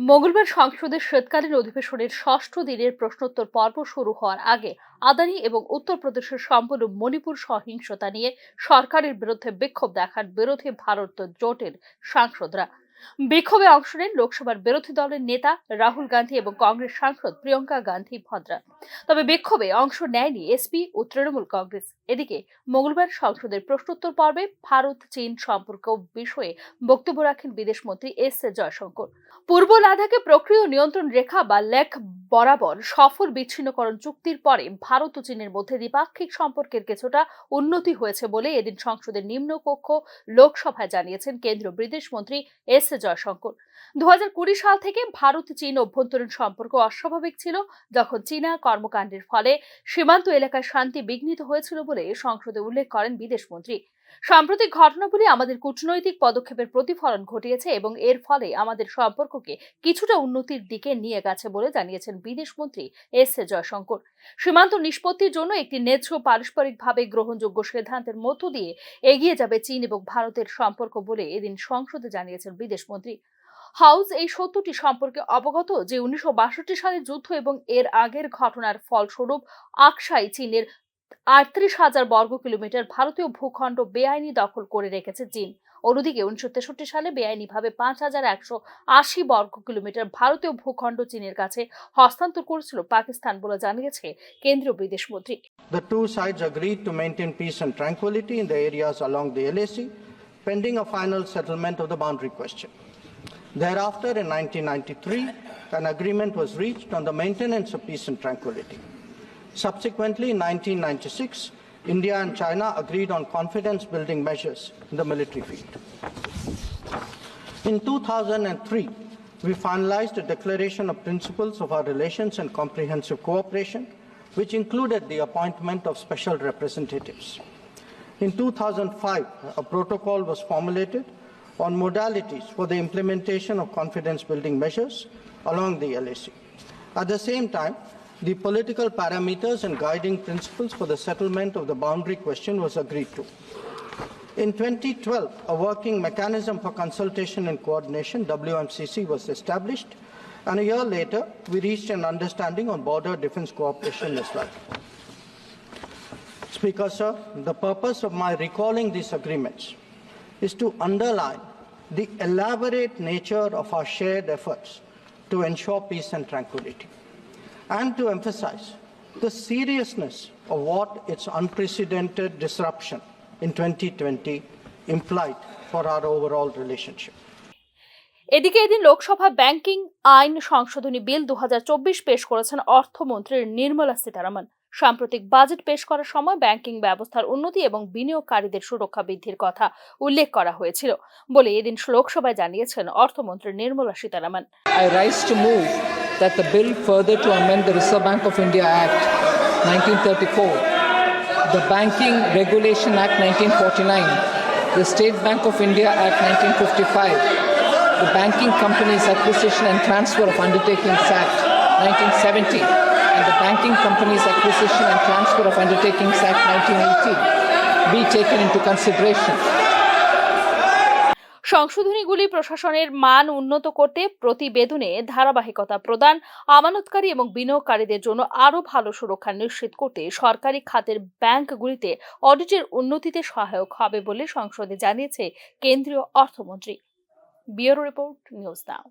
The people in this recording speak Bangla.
মঙ্গলবার সংসদের শীতকালীন অধিবেশনের ষষ্ঠ দিনের প্রশ্নোত্তর পর্ব শুরু হওয়ার আগে আদানি এবং উত্তরপ্রদেশের সম্পূর্ণ মণিপুর সহিংসতা নিয়ে সরকারের বিরুদ্ধে বিক্ষোভ দেখার বিরোধী ভারত জোটের সাংসদরা। বিক্ষোভে অংশ নেন লোকসভার বিরোধী দলের নেতা রাহুল গান্ধী এবং কংগ্রেস সাংসদ প্রিয়ঙ্কা গান্ধী ভদ্রা। তবে বিক্ষোভে অংশ নেয়নি এসপি ও তৃণমূল কংগ্রেস। এদিকে মঙ্গলবার সংসদের প্রশ্নোত্তর পর্বে ভারত চীন সম্পর্ক বিষয়ে বক্তব্য রাখেন বিদেশমন্ত্রী এস জয়শঙ্কর। পূর্ব লাদাখে প্রক্রিয় নিয়ন্ত্রণ রেখা বা লেক বরাবর সফল বিচ্ছিন্নকরণ চুক্তির পরে ভারত ও চীনের মধ্যে দ্বিপাক্ষিক সম্পর্কের কিছুটা উন্নতি হয়েছে বলে এদিন সংসদের নিম্নকক্ষ লোকসভায় জানিয়েছেন কেন্দ্রীয় বিদেশ মন্ত্রী এস জয়শঙ্কর। দু হাজার কুড়ি সাল থেকে ভারত চীন অভ্যন্তরীণ সম্পর্ক অস্বাভাবিক ছিল, যখন চীনা কর্মকাণ্ডের ফলে সীমান্ত এলাকায় শান্তি বিঘ্নিত হয়েছিল বলে সংসদে উল্লেখ করেন বিদেশমন্ত্রী সাম্প্রতিক ঘটনাগুলি আমাদের কূটনৈতিক পদক্ষেপের প্রতিফলন ঘটিয়েছে এবং এর ফলে আমাদের সম্পর্ককে কিছুটা উন্নতির দিকে নিয়ে গেছে বলে জানিয়েছেন বিদেশমন্ত্রী এস এ জয়শঙ্কর। সীমান্ত নিষ্পত্তির জন্য একটি ন্যায্য পারস্পরিকভাবে গ্রহণযোগ্য সিদ্ধান্তের মধ্য দিয়ে এগিয়ে যাবে চীন এবং ভারতের সম্পর্ক বলে এদিন সংসদে জানিয়েছেন বিদেশমন্ত্রী হাউস এই সত্যটি সম্পর্কে অবগত যে উনিশশো বাষট্টি সালে যুদ্ধ এবং এর আগের ঘটনার ফলস্বরূপ আকসাই চীনের আটত্রিশ হাজার বর্গ কিলোমিটার ভারতীয় ভূখণ্ড বেআইনি দখল করে রেখেছে চীন। অন্যদিকে উনিশশো তেষট্টি সালে বেআইনিভাবে পাঁচ হাজার একশো আশি বর্গ কিলোমিটার ভারতীয় ভূখণ্ড চীনের কাছে হস্তান্তর করেছিল পাকিস্তান বলে জানিয়েছে কেন্দ্রীয় বিদেশ মন্ত্রী। The two sides agreed to maintain peace and tranquillity the areas along the LAC pending a final settlement of the boundary question thereafter in nineteen three an agreement was reached on peace and tranquillity Subsequently, in 1996, India and China agreed on confidence building measures in the military field. In 2003, we finalized a declaration of principles of our relations and comprehensive cooperation, which included the appointment of special representatives. In 2005, a protocol was formulated on modalities for the implementation of confidence building measures along the LAC. At the same time, the political parameters and guiding principles for the settlement of the boundary question was agreed to. In 2012, a working mechanism for consultation and coordination, WMCC, was established, and a year later, we reached an understanding on border defense cooperation as well. Speaker, sir, the purpose of my recalling these agreements is to underline the elaborate nature of our shared efforts to ensure peace and tranquility, and to emphasize the seriousness of what its unprecedented disruption in 2020 implied for our overall relationship. এদিকে এদিন লোকসভা ব্যাংকিং আইন সংশোধনী বিল দু হাজার চব্বিশ পেশ করেছেন অর্থমন্ত্রী নির্মলা সীতারামন সাম্প্রতিক বাজেট পেশ করার সময় ব্যাংকিং ব্যবস্থার উন্নতি এবং বিনিয়োগকারীদের সুরক্ষা বৃদ্ধির কথা উল্লেখ করা হয়েছিল বলে এদিন লোকসভায় জানিয়েছেন অর্থমন্ত্রী Nirmala Sitharaman. I rise to move that the bill further to amend the Reserve Bank of India Act 1934 the banking regulation act 1949 the State Bank of India Act 1955 the banking companies acquisition and transfer of undertakings act 1970, and the Banking Companies Acquisition and Transfer of Undertakings Act 1980 be taken into consideration. সংশোধনীগুলি প্রশাসনের মান উন্নত করতে প্রতিবেদনে ধারাবাহিকতা প্রদান আমানতকারী এবং বিনিয়োগকারীদের জন্য আরও ভালো সুরক্ষা নিশ্চিত করতে সরকারি খাতের ব্যাংকগুলিতে অডিটের উন্নতিতে সহায়ক হবে বলে সংসদে জানিয়েছে কেন্দ্রীয় অর্থমন্ত্রী ব্যুরো রিপোর্ট নিউজ নাও